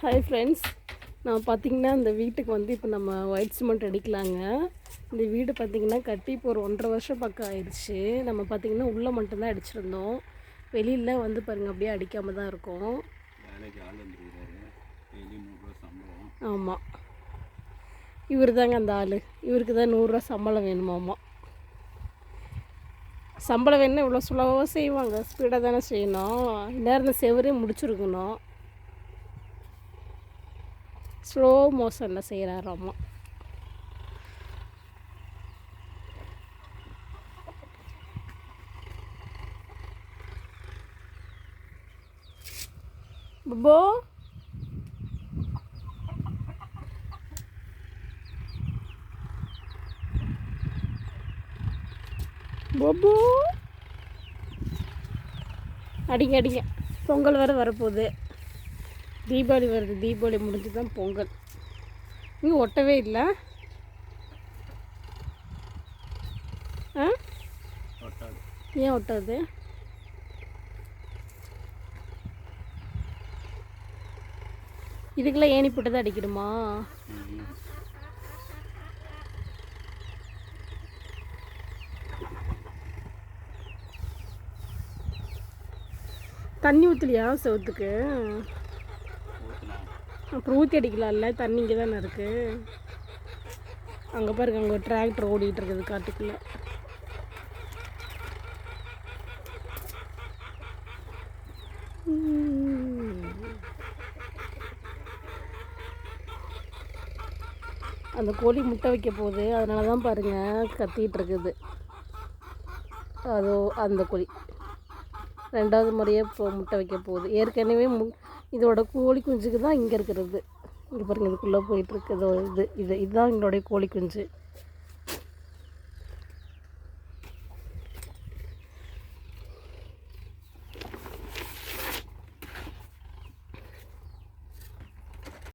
Hi friends நான் பார்த்தீங்கன்னா இந்த வீட்டுக்கு வந்து இப்போ நம்ம ஒயிட் சிமெண்ட் அடிக்கலாங்க. இந்த வீடு பார்த்தீங்கன்னா கட்டி இப்போ ஒரு ஒன்றரை வருஷம் பக்கம் ஆயிடுச்சு நம்ம பார்த்தீங்கன்னா உள்ளே மட்டும்தான் அடிச்சிருந்தோம். வெளியில் வந்து பாருங்கள் அப்படியே அடிக்காமல் தான் இருக்கும். ஆமாம் இவர் தாங்க அந்த ஆள். இவருக்கு தான் நூறுரூவா சம்பளம் வேணுமாமா சம்பளம் வேணும்னா இவ்வளோ சுலபமாக செய்வாங்க. ஸ்பீடாக தானே செய்யணும். இந்நேரம் இந்த செவரே முடிச்சிருக்கணும். ஸ்லோ மோஷனில் செய்கிறாராம்மா போ பொபு அடிங்க அடிங்க. பொங்கல் வேறு வரப்போகுது. தீபாவளி வருது. தீபாவளி முடிஞ்சு தான் பொங்கல். இங்கே ஒட்டவே இல்லை. ஆ? ஏன் ஒட்டாது? இதுக்கெல்லாம் ஏணி போட்டு தான் அடிக்கணுமா. தண்ணி ஊற்றலையா செவத்துக்கு? அப்புறம் ஊற்றி அடிக்கலாம்ல தண்ணி இங்கே தானே இருக்குது அங்கே பாருங்க அங்கே ஒரு டிராக்டர் ஓடிட்டு இருக்குது காட்டுக்குள்ளே. அந்த கோழி முட்டை வைக்க போகுது. அதனால தான் பாருங்கள் கத்திகிட்டு இருக்குது. அதோ அந்த கோழி. ரெண்டாவது முறையாக இப்போ முட்டை வைக்க போகுது. ஏற்கனவே மு இதோட கோழி குஞ்சுக்கு தான் இங்கே இருக்கிறது. இது பாருங்கள் இதுக்குள்ளே போயிட்டுருக்கு இது இது இதுதான் எங்களுடைய கோழி குஞ்சு.